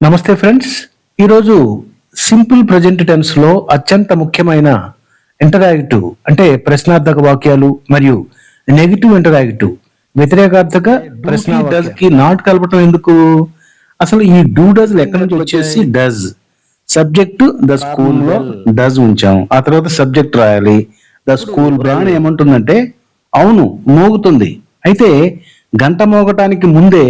నమస్తే ఫ్రెండ్స్. ఈరోజు simple present టెన్స్లో అత్యంత ముఖ్యమైన ఇంటరాక్టివ్ అంటే ప్రశ్నార్థక వాక్యాలు మరియు నెగిటివ్ ఇంటరాక్టివ్ వ్యతిరేకార్థక ప్రశ్న కి నాట్ కలపటం ఎందుకు? అసలు ఈ డూ డస్ ఎక్కడి నుంచి వచ్చేసి డస్ సబ్జెక్ట్ ద స్కూల్లో డస్ ఉంచాం. ఆ తర్వాత సబ్జెక్ట్ రాయాలి. ద స్కూల్ అని ఏమంటుందంటే అవును మోగుతుంది. అయితే గంట మోగటానికి ముందే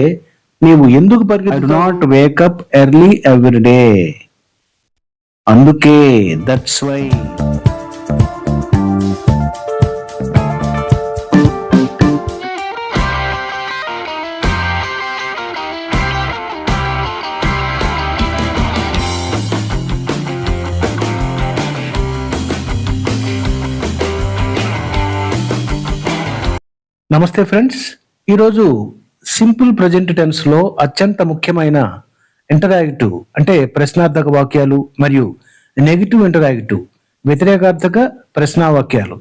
నీవు ఎందుకు పరిగెత్తు not wake up early every day అందుకే దట్స్ వై నమస్తే ఫ్రెండ్స్. ఈరోజు సింపుల్ ప్రజెంట్ టెన్స్లో అత్యంత ముఖ్యమైన ఇంటరాక్టివ్ అంటే ప్రశ్నార్థక వాక్యాలు మరియు నెగిటివ్ ఇంటరాక్టివ్ వ్యతిరేకార్థక ప్రశ్నావాక్యాలు.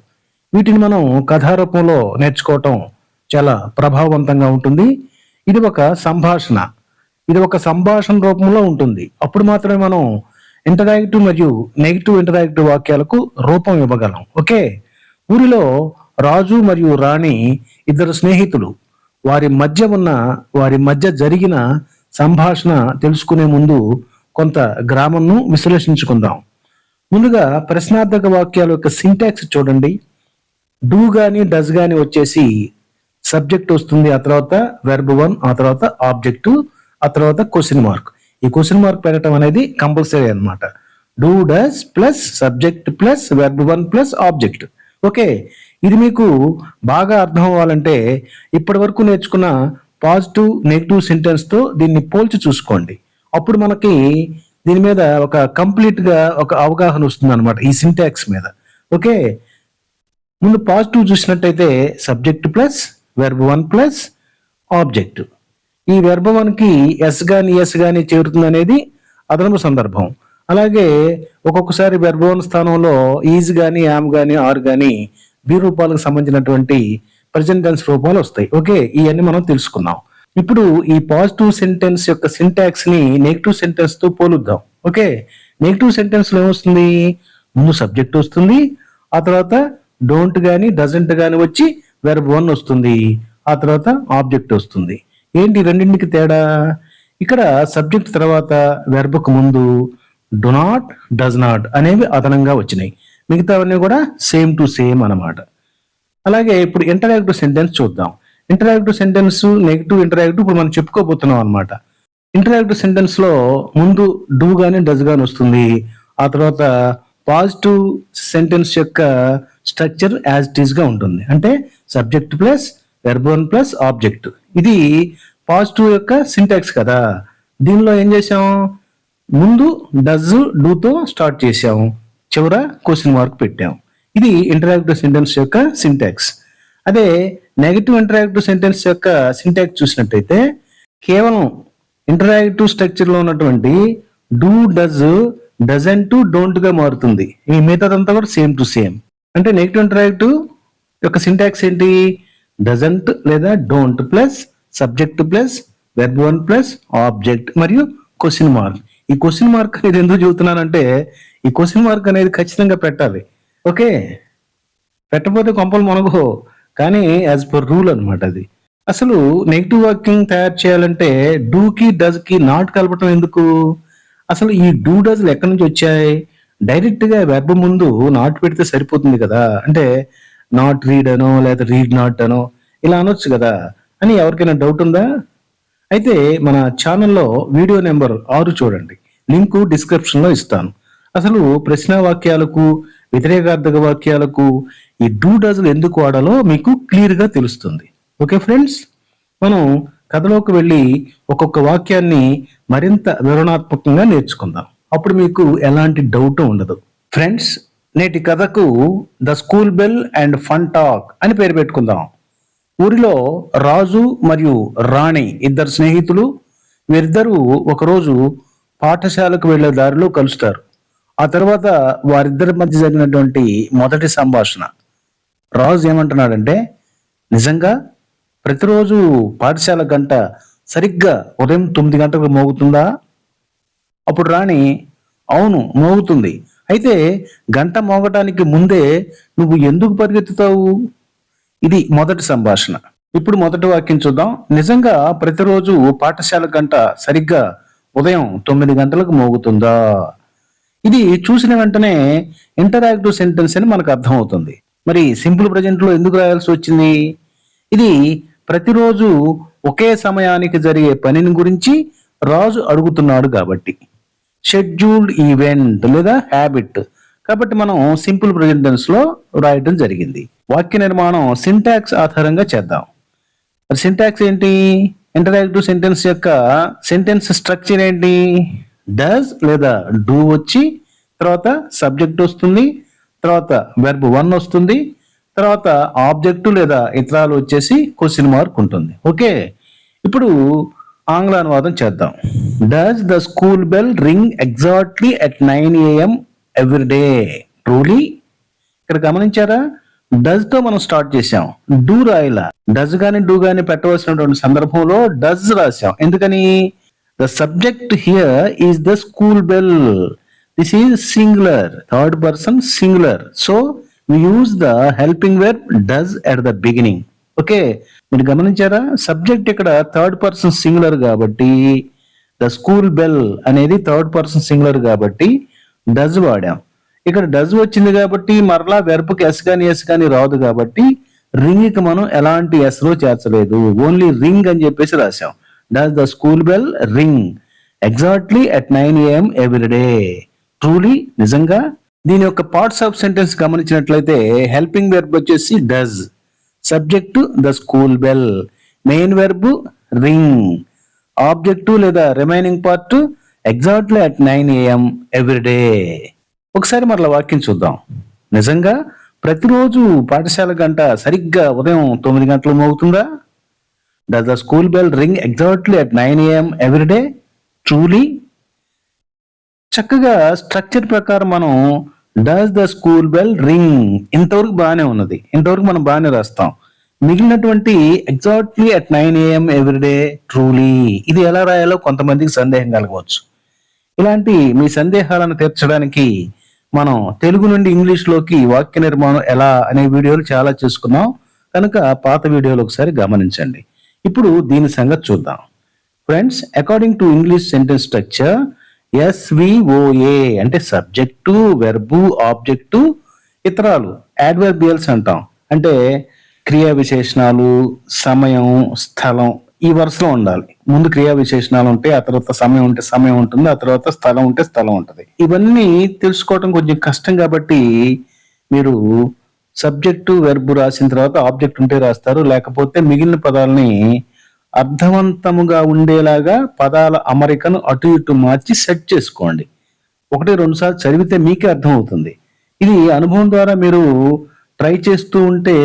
వీటిని మనం కథారూపంలో నేర్చుకోవటం చాలా ప్రభావవంతంగా ఉంటుంది. ఇది ఒక సంభాషణ. ఇది ఒక సంభాషణ రూపంలో ఉంటుంది. అప్పుడు మాత్రమే మనం ఇంటరాక్టివ్ మరియు నెగిటివ్ ఇంటరాక్టివ్ వాక్యాలకు రూపం ఇవ్వగలం. ఓకే? ఊరిలో రాజు మరియు రాణి ఇద్దరు స్నేహితులు. వారి మధ్య ఉన్న వారి మధ్య జరిగిన సంభాషణ తెలుసుకునే ముందు కొంత గ్రామంను విశ్లేషించుకుందాం. ముందుగా ప్రశ్నార్థక వాక్యాల యొక్క సింటాక్స్ చూడండి. డూ గాని డస్ గాని వచ్చేసి సబ్జెక్ట్ వస్తుంది ఆ తర్వాత వెర్బ్ వన్ ఆ తర్వాత ఆబ్జెక్ట్ ఆ తర్వాత క్వశ్చన్ మార్క్ ఈ క్వశ్చన్ మార్క్ పెట్టడం అనేది కంపల్సరీ అన్నమాట. Do does plus subject plus verb one plus object okay ఇది మీకు బాగా అర్థం అవ్వాలంటే ఇప్పటి వరకు నేర్చుకున్న పాజిటివ్ నెగిటివ్ సెంటెన్స్తో దీన్ని పోల్చి చూసుకోండి. అప్పుడు మనకి దీని మీద ఒక కంప్లీట్గా ఒక అవగాహన వస్తుంది అనమాట ఈ సింటాక్స్ మీద. ఓకే ముందు పాజిటివ్ చూసినట్టయితే subject plus verb one plus object ఈ వెర్బ్ వన్కి ఎస్ కానీ ఎస్ కానీ చేరుతుంది అనేది అదనపు సందర్భం. అలాగే ఒక్కొక్కసారి వెర్బ్ స్థానంలో ఈజ్ కానీ యామ్ కానీ ఆర్ కానీ బి రూపాలకు సంబంధించినటువంటి ప్రజెంట్ టెన్స్ రూపాలు వస్తాయి. ఓకే ఇవన్నీ మనం తెలుసుకున్నాం ఇప్పుడు ఈ పాజిటివ్ సెంటెన్స్ యొక్క సింటాక్స్ని నెగిటివ్ సెంటెన్స్తో పోలుద్దాం. ఓకే నెగిటివ్ సెంటెన్స్లో ఏమొస్తుంది? ముందు సబ్జెక్ట్ వస్తుంది ఆ తర్వాత డోంట్ గాని డజంట్ గాని వచ్చి వెర్బ్ వన్ వస్తుంది ఆ తర్వాత ఆబ్జెక్ట్ వస్తుంది. ఏంటి రెండింటికి తేడా? ఇక్కడ సబ్జెక్ట్ తర్వాత వెర్బ్కు ముందు డు నాట్ డస్ నాట్ అనేవి అదనంగా వచ్చినాయి. మిగతావన్నీ కూడా సేమ్ టు సేమ్ అన్నమాట. అలాగే ఇప్పుడు ఇంటరాక్టివ్ సెంటెన్స్ చూద్దాం. ఇంటరాక్టివ్ సెంటెన్స్ నెగిటివ్ ఇంటరాక్టివ్ ఇప్పుడు మనం చెప్పుకోబోతున్నాం అనమాట ఇంటరాక్టివ్ సెంటెన్స్లో ముందు డూ గాని డస్ గాని వస్తుంది. ఆ తర్వాత పాజిటివ్ సెంటెన్స్ యొక్క స్ట్రక్చర్ యాజ్ ఇట్ ఈస్గా ఉంటుంది. అంటే subject plus verb one plus object ఇది పాజిటివ్ యొక్క సింటాక్స్ కదా. దీనిలో ఏం చేసాం ముందు డజ్ డూతో స్టార్ట్ చేసాము చివర క్వశ్చన్ మార్క్ పెట్టాం ఇది ఇంటరాక్టివ్ సెంటెన్స్ యొక్క సింటాక్స్ అదే నెగటివ్ ఇంటరాక్టివ్ సెంటెన్స్ యొక్క సింటాక్స్ చూసినట్టయితే కేవలం ఇంటరాక్టివ్ స్ట్రక్చర్లో ఉన్నటువంటి డూ డజ్ డజన్ టు డోంట్గా మారుతుంది. ఈ మిగతాదంతా కూడా సేమ్ టు సేమ్ అంటే నెగిటివ్ ఇంటరాక్టివ్ యొక్క సింటాక్స్ ఏంటి? డజంట్ లేదా don't plus subject plus verb one plus object మరియు క్వశ్చన్ మార్క్ ఈ క్వశ్చన్ మార్క్ అనేది ఎందుకు చెబుతున్నానంటే ఈ క్వశ్చన్ మార్క్ అనేది ఖచ్చితంగా పెట్టాలి. ఓకే? పెట్టకపోతే కొంపలు మనకు కానీ యాజ్ పర్ రూల్ అనమాట అది. అసలు నెగిటివ్ వాక్యం తయారు చేయాలంటే డూకి డజ్కి కి నాట్ కలపటం ఎందుకు? అసలు ఈ డూ డజ్లు ఎక్కడి నుంచి వచ్చాయి? డైరెక్ట్గా వెర్బ్ ముందు నాట్ పెడితే సరిపోతుంది కదా? అంటే నాట్ రీడ్ అనో లేదా రీడ్ నాట్ అనో ఇలా అనొచ్చు కదా? అని ఎవరికైనా డౌట్ ఉందా? అయితే మన ఛానల్లో వీడియో నెంబర్ ఆరు చూడండి. లింకు డిస్క్రిప్షన్లో ఇస్తాను. అసలు ప్రశ్న వాక్యాలకు వ్యతిరేకార్థక వాక్యాలకు ఈ డూ డజులు ఎందుకు వాడాలో మీకు క్లియర్గా తెలుస్తుంది. Okay friends? మనం కథలోకి వెళ్ళి ఒక్కొక్క వాక్యాన్ని మరింత వివరణాత్మకంగా నేర్చుకుందాం. అప్పుడు మీకు ఎలాంటి డౌట్ ఉండదు. ఫ్రెండ్స్ నేటి కథకు the school bell and fun talk అని పేరు పెట్టుకుందాం. ఊరిలో రాజు మరియు రాణి ఇద్దరు స్నేహితులు వీరిద్దరూ ఒకరోజు పాఠశాలకు వెళ్ళే దారిలో కలుస్తారు. ఆ తర్వాత వారిద్దరి మధ్య జరిగినటువంటి మొదటి సంభాషణ. రాజు ఏమంటున్నాడంటే నిజంగా ప్రతిరోజు పాఠశాల గంట సరిగ్గా ఉదయం తొమ్మిది గంటలకు మోగుతుందా? అప్పుడు రాణి అవును మోగుతుంది. అయితే గంట మోగటానికి ముందే నువ్వు ఎందుకు పరిగెత్తుతావు? ఇది మొదటి సంభాషణ. ఇప్పుడు మొదటి వాక్యం చూద్దాం. నిజంగా ప్రతిరోజు పాఠశాల గంట సరిగ్గా ఉదయం తొమ్మిది గంటలకు మోగుతుందా? ఇది చూసిన వెంటనే ఇంటరాక్టివ్ సెంటెన్స్ అని మనకు అర్థమవుతుంది. మరి సింపుల్ ప్రజెంట్లో ఎందుకు రాయాల్సి వచ్చింది? ఇది ప్రతిరోజు ఒకే సమయానికి జరిగే పనిని గురించి రాజు అడుగుతున్నాడు కాబట్టి. షెడ్యూల్డ్ ఈవెంట్ లేదా హ్యాబిట్. కాబట్టి మనం సింపుల్ ప్రజెంట్ టెన్స్లో జరిగింది. వాక్య నిర్మాణం సింటాక్స్ ఆధారంగా చేద్దాం. మరి సింటాక్స్ ఏంటి? ఇంటరాక్టివ్ సెంటెన్స్ యొక్క సెంటెన్స్ స్ట్రక్చర్ ఏంటి? డస్ లేదా డూ వచ్చి తర్వాత సబ్జెక్ట్ వస్తుంది తర్వాత వెర్బ్ వన్ వస్తుంది తర్వాత ఆబ్జెక్ట్ లేదా ఇతరాలు వచ్చేసి క్వశ్చన్ మార్క్ ఉంటుంది. ఓకే? ఇప్పుడు ఆంగ్ల అనువాదం చేద్దాం. Does the school bell ring exactly at nine AM every day truly ఇక్కడ గమనించారా? డజ్తో మనం స్టార్ట్ చేసాం డూ రాయిలా. డజ్ గాని డూ గాని పెట్టవలసినటువంటి సందర్భంలో డజ్ రాసాం ఎందుకని? The subject here is the school bell this is singular third person singular so use the helping verb does at the beginning okay మీరు గమనించారా? సబ్జెక్ట్ ఇక్కడ థర్డ్ పర్సన్ సింగులర్ కాబట్టి ద స్కూల్ బెల్ అనేది third person singular కాబట్టి does వాడాం. ఇక్కడ does వచ్చింది కాబట్టి మరలా వెర్బ్కి ఎస్ కానీ ఎస్ కానీ రాదు కాబట్టి రింగ్కి మనం ఎలాంటి ఎస్లో చేర్చలేదు. ఓన్లీ రింగ్ అని చెప్పేసి రాసాం does the school bell ring exactly at nine AM everyday truly నిజంగా దీని యొక్క పార్ట్స్ ఆఫ్ సెంటెన్స్ గమనించినట్లయితే హెల్పింగ్ వెర్బ్ వచ్చేసి does subject the school bell main verb ring object లేదా remaining part exactly at nine AM everyday ఒకసారి మరలా వాక్యం చూద్దాం. నిజంగా ప్రతిరోజు పాఠశాల గంట సరిగ్గా ఉదయం తొమ్మిది గంటలు మోగుతుందా? Does the school bell ring exactly at nine AM everyday truly చక్కగా స్ట్రక్చర్ ప్రకారం మనం does the school bell ring ఇంతవరకు బాగానే ఉన్నది. ఇంతవరకు మనం బాగానే రాస్తాం. మిగిలినటువంటి exactly at nine AM everyday truly ఇది ఎలా రాయాలో కొంతమందికి సందేహం కలగవచ్చు. ఇలాంటి మీ సందేహాలను తీర్చడానికి మనం తెలుగు నుండి ఇంగ్లీష్లోకి వాక్య నిర్మాణం ఎలా అనే వీడియోలు చాలా చేసుకున్నాం కనుక పాత వీడియోలు ఒకసారి గమనించండి. ఇప్పుడు దీని సంగతి చూద్దాం. Friends according to English sentence structure SVOA అంటే సబ్జెక్టు వెర్బు ఆబ్జెక్టు ఇతరాలు యాడ్వర్బియల్స్ అంటాం. అంటే క్రియా విశేషణాలు సమయం స్థలం ఈ వరుసలో ఉండాలి. ముందు క్రియా విశేషణాలు ఉంటాయి ఆ తర్వాత సమయం ఉంటే సమయం ఉంటుంది ఆ తర్వాత స్థలం ఉంటే స్థలం ఉంటుంది. ఇవన్నీ తెలుసుకోవడం కొంచెం కష్టం కాబట్టి మీరు సబ్జెక్టు వెర్బు రాసిన తర్వాత ఆబ్జెక్ట్ ఉంటే రాస్తారు లేకపోతే మిగిలిన పదాలని అర్థవంతముగా ఉండేలాగా పదాల అమరికను అటు ఇటు మార్చి సెట్ చేసుకోండి. ఒకటి రెండు సార్లు చదివితే మీకే అర్థమవుతుంది. ఇది అనుభవం ద్వారా మీరు ట్రై చేస్తూ ఉంటే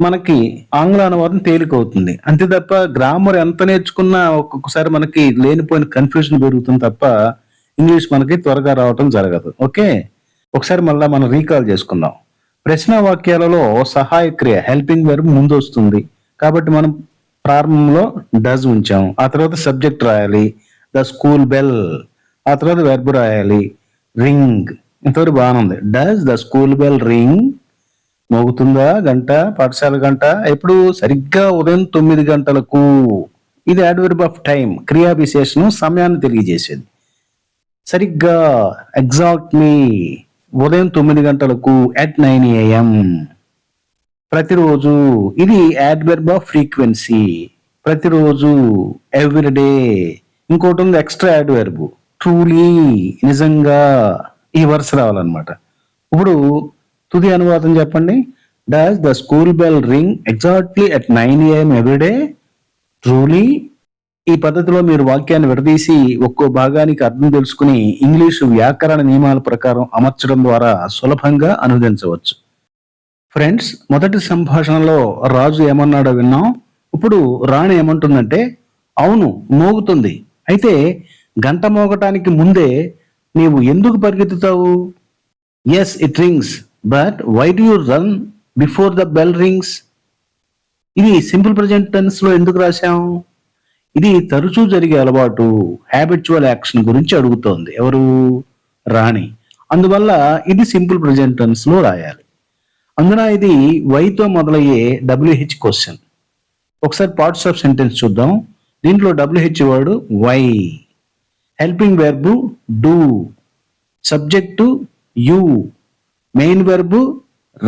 మనకి ఆంగ్ల అనువాదం తేలికవుతుంది. అంతే తప్ప గ్రామర్ ఎంత నేర్చుకున్నా ఒక్కొక్కసారి మనకి లేనిపోయిన కన్ఫ్యూజన్ పెరుగుతుంది తప్ప ఇంగ్లీష్ మనకి త్వరగా రావటం జరగదు. ఓకే? ఒకసారి మళ్ళీ మనం రీకాల్ చేసుకుందాం. ప్రశ్న వాక్యాలలో సహాయ క్రియ హెల్పింగ్ వెర్బ్ ముందు వస్తుంది కాబట్టి మనం ప్రారంభంలో డజ్ ఉంచాము ఆ తర్వాత సబ్జెక్ట్ రాయాలి. ద స్కూల్ బెల్ ఆ తర్వాత వెర్బ్ రాయాలి. రింగ్ ఇంతవరకు బాగానే ఉంది. Does the school bell ring మోగుతుందా గంట పాఠశాల గంట? ఎప్పుడు? సరిగ్గా ఉదయం తొమ్మిది గంటలకు. ఇది అడ్వర్బ్ ఆఫ్ టైం క్రియా విశేషణం సమయాన్ని తెలియజేసేది. సరిగ్గా ఎగ్జాక్ట్లీ ఉదయం తొమ్మిది గంటలకు అట్ నైన్ ఏఎం ప్రతిరోజు ఇది యాడ్వర్బ్ ఆఫ్ ఫ్రీక్వెన్సీ. ప్రతిరోజు ఎవ్రీడే ఇంకోటి ఉంది ఎక్స్ట్రా యాడ్వర్బ్ ట్రూలీ నిజంగా ఈ వరుస రావాలన్నమాట. ఇప్పుడు తుది అనువాదం చెప్పండి. Does the school bell ring exactly at nine AM everyday truly ఈ పద్ధతిలో మీరు వాక్యాన్ని విడదీసి ఒక్కో భాగానికి అర్థం తెలుసుకుని ఇంగ్లీషు వ్యాకరణ నియమాల ప్రకారం అమర్చడం ద్వారా సులభంగా అనువదించవచ్చు. ఫ్రెండ్స్ మొదటి సంభాషణలో రాజు ఏమన్నాడో విన్నాం. ఇప్పుడు రాణి ఏమంటుందంటే అవును మోగుతుంది. అయితే గంట మోగటానికి ముందే నీవు ఎందుకు పరిగెత్తుతావు? Yes it rings but why do you run before the bell rings ఇది సింపుల్ ప్రజెంట్ టెన్స్లో ఎందుకు రాశాం? ఇది తరచూ జరిగే అలవాటు హ్యాబిచువల్ యాక్షన్ గురించి అడుగుతోంది. ఎవరు? రాణి. అందువల్ల ఇది సింపుల్ ప్రజెంట్ టెన్స్లో రాయాలి. అందున ఇది వైతో మొదలయ్యే డబ్ల్యూహెచ్ క్వశ్చన్ ఒకసారి పార్ట్స్ ఆఫ్ సెంటెన్స్ చూద్దాం. దీంట్లో WH word why helping verb do subject you main verb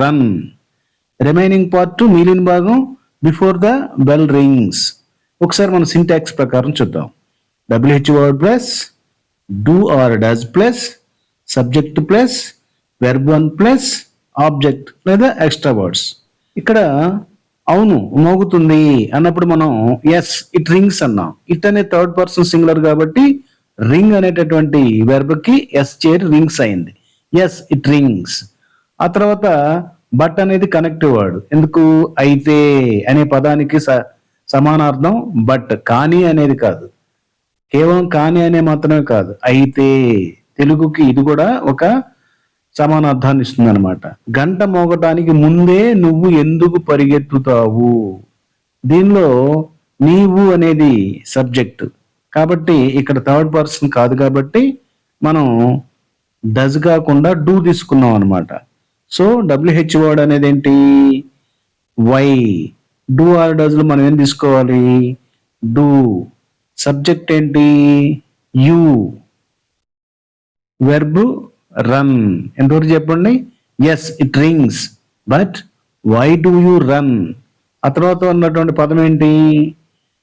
run remaining part మిగిలిన భాగం బిఫోర్ ద బెల్ రింగ్స్ ఒకసారి మన సింటాక్స్ ప్రకారం చూద్దాం. WH word plus do or does plus subject plus verb one plus object లేదా extra words ఇక్కడ అవును మోగుతుంది. అన్నప్పుడు మనం ఎస్ ఇట్ రింగ్స్ అన్నాం. ఇట్ అనే థర్డ్ పర్సన్ సింగులర్ కాబట్టి రింగ్ అనేటటువంటి వెర్బ్కి ఎస్ చేరి రింగ్స్ అయింది. ఎస్ ఇట్ రింగ్స్ ఆ తర్వాత బట్ అనేది కనెక్టివ్ వర్డ్ ఎందుకు? అయితే అనే పదానికి స- సమానార్థం బట్ కానీ అనేది కాదు. కేవలం కానీ అనే మాత్రమే కాదు. అయితే తెలుగుకి ఇది కూడా ఒక సమానార్థాన్ని ఇస్తుంది అనమాట గంట మోగటానికి ముందే నువ్వు ఎందుకు పరిగెత్తుతావు? దీనిలో నీవు అనేది సబ్జెక్ట్. కాబట్టి ఇక్కడ థర్డ్ పర్సన్ కాదు కాబట్టి మనం డజ్ కాకుండా డూ తీసుకున్నాం అనమాట సో డబ్ల్యూహెచ్ వర్డ్ అనేది ఏంటి వై డూ ఆర్ డజ్లో మనం ఏం తీసుకోవాలి? డూ సబ్జెక్ట్ ఏంటి? యూ వెర్బ్ రన్ ఎంతవరకు చెప్పండి? Yes it rings but why do you run ఆ తర్వాత ఉన్నటువంటి పదం ఏంటి?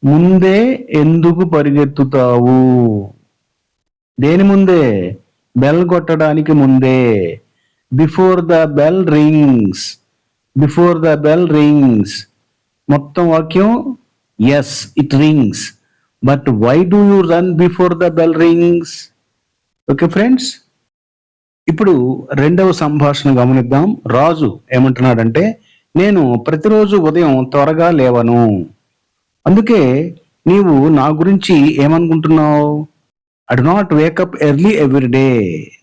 ముందే ఎందుకు పరిగెత్తుతావు? దేని ముందే? బెల్ కొట్టడానికి ముందే. Before the bell rings before the bell rings మొత్తం వాక్యం yes it rings but why do you run before the bell rings okay friends ఇప్పుడు రెండవ సంభాషణ గమనిద్దాం. రాజు ఏమంటున్నాడంటే నేను ప్రతిరోజు ఉదయం త్వరగా లేవను. అందుకే నీవు నా గురించి ఏమనుకుంటున్నావు? I do not wake up early every day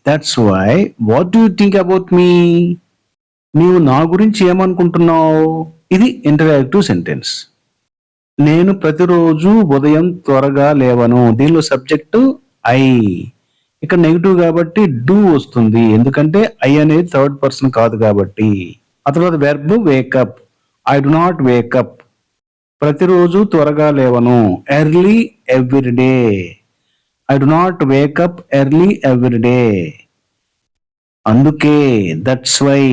that's why what do think about me నీవు నా గురించి ఏమనుకుంటున్నావు? ఇది ఇంటరాక్టివ్ సెంటెన్స్ నేను ప్రతిరోజు ఉదయం త్వరగా లేవను. దీనిలో సబ్జెక్టు ఐ ఇక్కడ నెగిటివ్ కాబట్టి డూ వస్తుంది. ఎందుకంటే ఐ అనేది థర్డ్ పర్సన్ కాదు కాబట్టి. ఆ తర్వాత verb wake up I do not wake up ప్రతిరోజు త్వరగా లేవను. Early every day I do not wake up early every day అందుకే దట్స్ వై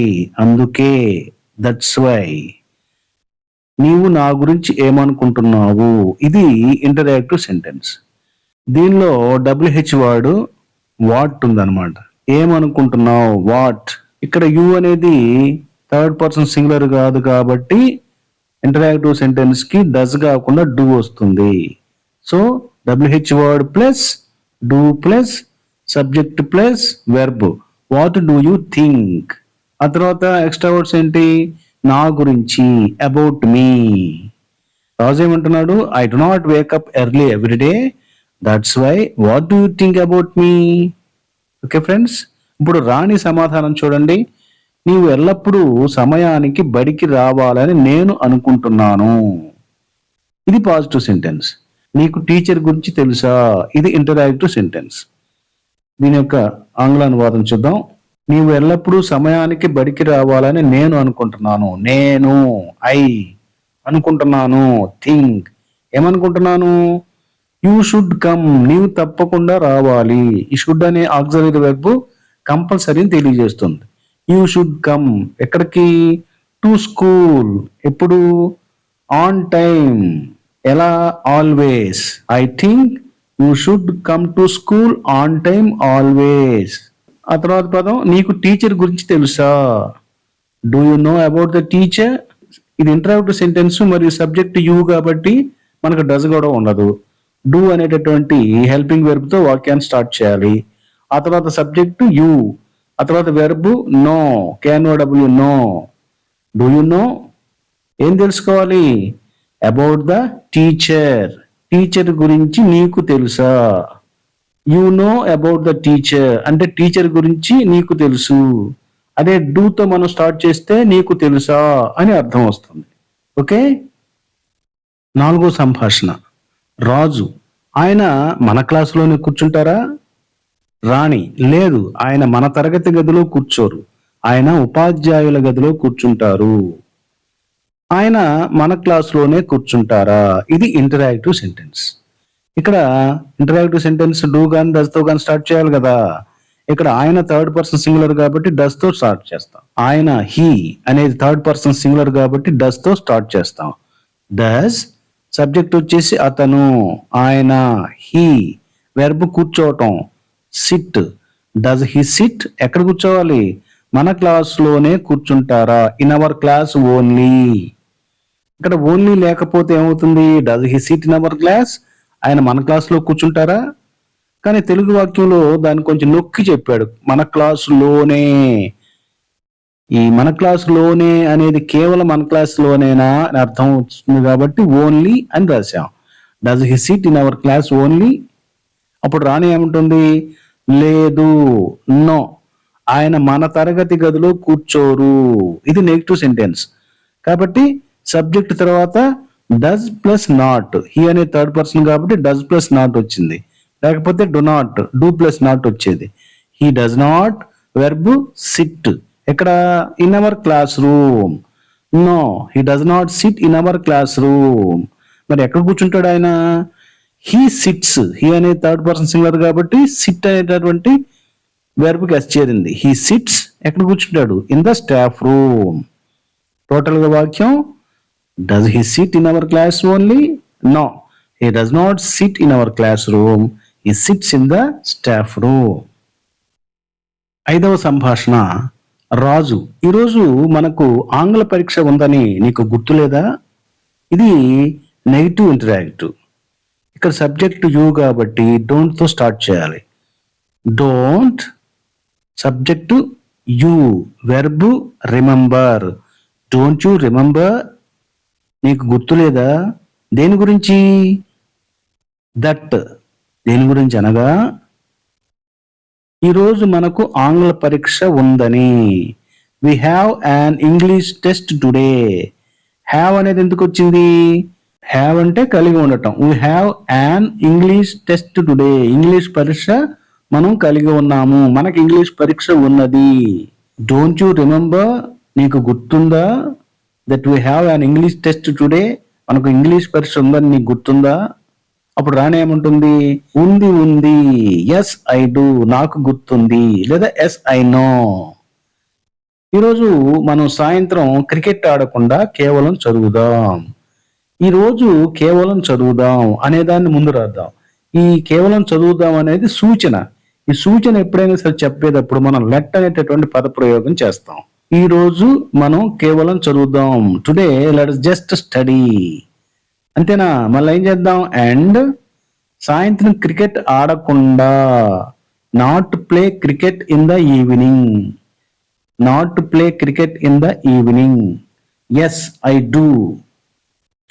అందుకే దట్స్ వై నీవు నా గురించి ఏమనుకుంటున్నావు? ఇది ఇంటరాక్టివ్ సెంటెన్స్ దీనిలో డబ్ల్యూహెచ్ వాడు వాట్ ఉందన్నమాట. ఏమనుకుంటున్నావు? వాట్ ఇక్కడ యు అనేది థర్డ్ పర్సన్ సింగులర్ కాదు కాబట్టి ఇంటరాక్టివ్ సెంటెన్స్కి డస్ కాకుండా డూ వస్తుంది. So WH word plus do plus subject plus verb what do you think ఆ తర్వాత ఎక్స్ట్రా వర్డ్స్ ఏంటి? నా గురించి అబౌట్ మీ రాజు ఏమంటున్నాడు? I do not wake up early every day that's why what do you think about me okay friends ఇప్పుడు రాణి సమాధానం చూడండి. నీవు ఎల్లప్పుడూ సమయానికి బడికి రావాలని నేను అనుకుంటున్నాను. ఇది పాజిటివ్ సెంటెన్స్ నీకు టీచర్ గురించి తెలుసా? ఇది ఇంటరాక్టివ్ సెంటెన్స్ దీని యొక్క ఆంగ్ల అనువాదం చూద్దాం. నీవు ఎల్లప్పుడూ సమయానికి బడికి రావాలని నేను అనుకుంటున్నాను. నేను ఐ అనుకుంటున్నాను. థింక్ ఏమనుకుంటున్నాను? యూ షుడ్ కమ్ నీవు తప్పకుండా రావాలి. ఈ షుడ్ అనే ఆగ్జరీ వెర్బ్ కంపల్సరీని తెలియజేస్తుంది. యూ షుడ్ కమ్ ఎక్కడికి? టు స్కూల్ ఎప్పుడు? ఆన్ టైం ఎలా always I think you should come to school on time always ఆ తర్వాత పదం నీకు టీచర్ గురించి తెలుసా? Do you know about the teacher ఇది ఇంటరాక్టివ్ సెంటెన్స్ మరియు సబ్జెక్ట్ యూ కాబట్టి మనకు డజ్ కూడా ఉండదు. డూ అనేటటువంటి హెల్పింగ్ వెర్బ్తో వాక్యాన్ని స్టార్ట్ చేయాలి. ఆ తర్వాత సబ్జెక్టు యూ ఆ తర్వాత verb know can W know do you know ఏం తెలుసుకోవాలి? అబౌట్ ద టీచర్ టీచర్ గురించి నీకు తెలుసా? You know about the teacher అంటే టీచర్ గురించి నీకు తెలుసు. అదే డూతో మనం స్టార్ట్ చేస్తే నీకు తెలుసా అని అర్థం వస్తుంది. ఓకే నాలుగో సంభాషణ. రాజు ఆయన మన క్లాసులోనే కూర్చుంటారా? రాణి లేదు ఆయన మన తరగతి గదిలో కూర్చోరు. ఆయన ఉపాధ్యాయుల గదిలో కూర్చుంటారు. ఆయన మన క్లాసులోనే కూర్చుంటారా? ఇది ఇంటరాక్టివ్ సెంటెన్స్ ఇక్కడ ఇంటరాక్టివ్ సెంటెన్స్ డూ గాని డస్తో కానీ గాని స్టార్ట్ చేయాలి కదా. ఇక్కడ ఆయన థర్డ్ పర్సన్ సింగులర్ కాబట్టి డస్తో స్టార్ట్ చేస్తాం. ఆయన హీ అనేది థర్డ్ పర్సన్ సింగులర్ కాబట్టి డస్తో స్టార్ట్ చేస్తాం. డస్ సబ్జెక్ట్ వచ్చేసి అతను ఆయన హీ వెర్బ్ కూర్చోవటం సిట్ డస్ హీ సిట్ ఎక్కడ కూర్చోవాలి? మన క్లాస్లోనే కూర్చుంటారా? ఇన్ అవర్ క్లాస్ ఓన్లీ ఇక్కడ ఓన్లీ లేకపోతే ఏమవుతుంది? Does he seat in our class ఆయన మన క్లాస్లో కూర్చుంటారా? కానీ తెలుగు వాక్యంలో దాన్ని కొంచెం నొక్కి చెప్పాడు. మన క్లాసులోనే ఈ మన క్లాసులోనే అనేది కేవలం మన క్లాస్లోనేనా అని అర్థం వస్తుంది కాబట్టి ఓన్లీ అని రాశాం. Does he seat in our class only అప్పుడు రాణి ఏముంటుంది? లేదు. నో. ఆయన మన తరగతి గదిలో కూర్చోరు. ఇది నెగిటివ్ సెంటెన్స్ కాబట్టి సబ్జెక్ట్ తర్వాత డస్ ప్లస్ నాట్ హీ అనే థర్డ్ పర్సన్ కాబట్టి డస్ ప్లస్ నాట్ వచ్చింది. లేకపోతే do not do plus not వచ్చేది. He does not verb sit ఎక్కడ? In our classroom no he does not sit in our classroom మరి ఎక్కడ కూర్చుంటాడు ఆయన? హీ సిట్స్ హీ అనే థర్డ్ పర్సన్ సింగులర్ కాబట్టి సిట్ అనేటటువంటి వెర్బ్కి ఎస్ చేరింది. హీ సిట్స్ ఎక్కడ కూర్చుంటాడు? ఇన్ ద స్టాఫ్ రూమ్ టోటల్గా వాక్యం does he sit in our class only no he does not sit in our classroom he sits in the staff room ఐదవ సంభాషణ రాజు. ఈరోజు మనకు ఆంగ్ల పరీక్ష ఉందని నీకు గుర్తులేదా? ఇది నెగిటివ్ ఇంటరాక్టివ్ ఇక్కడ సబ్జెక్ట్ యూ కాబట్టి డోంట్తో స్టార్ట్ చేయాలి. Don't subject you verb remember don't you remember నీకు గుర్తులేదా దేని గురించి? దట్. దేని గురించి అనగా ఈరోజు మనకు ఆంగ్ల పరీక్ష ఉందని. We have an English test today have అనేది ఎందుకు వచ్చింది? హ్యావ్ అంటే కలిగి ఉండటం. We have an English test today English పరీక్ష మనం కలిగి ఉన్నాము. మనకి ఇంగ్లీష్ పరీక్ష ఉన్నది. డోంట్ యూ రిమెంబర్ నీకు గుర్తుందా? That we have an English test today మనకు ఇంగ్లీష్ పరీక్ష ఉందని నీకు గుర్తుందా? అప్పుడు రాణి ఏముంటుంది? ఉంది ఉంది. ఎస్ ఐ డు నాకు గుర్తుంది. లేదా ఎస్ ఐ నో ఈరోజు మనం సాయంత్రం క్రికెట్ ఆడకుండా కేవలం చదువుదాం. ఈరోజు కేవలం చదువుదాం అనేదాన్ని ముందు రాద్దాం. ఈ కేవలం చదువుదాం అనేది సూచన. ఈ సూచన ఎప్పుడైనా సరే చెప్పేటప్పుడు మనం లెట్ అనేటటువంటి పదప్రయోగం చేస్తాం. ఈ రోజు మనం కేవలం చదువుదాం. టుడే లెట్ జస్ట్ స్టడీ అంతేనా? మళ్ళీ ఏం చేద్దాం? అండ్ సాయంత్రం క్రికెట్ ఆడకుండా not play cricket in the evening not play cricket in the evening yes I do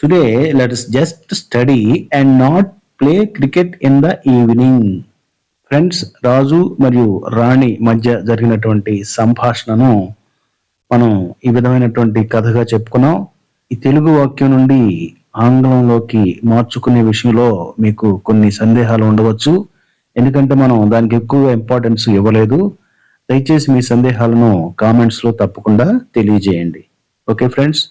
today let just study and not play cricket in the evening friends Raju మరియు రాణి మధ్య జరిగినటువంటి సంభాషణను మనం ఈ విధమైనటువంటి కథగా చెప్పుకున్నాం. ఈ తెలుగు వాక్యం నుండి ఆంగ్లంలోకి మార్చుకునే విషయంలో మీకు కొన్ని సందేహాలు ఉండవచ్చు. ఎందుకంటే మనం దానికి ఎక్కువ ఇంపార్టెన్స్ ఇవ్వలేదు. దయచేసి మీ సందేహాలను కామెంట్స్లో తప్పకుండా తెలియజేయండి. Okay friends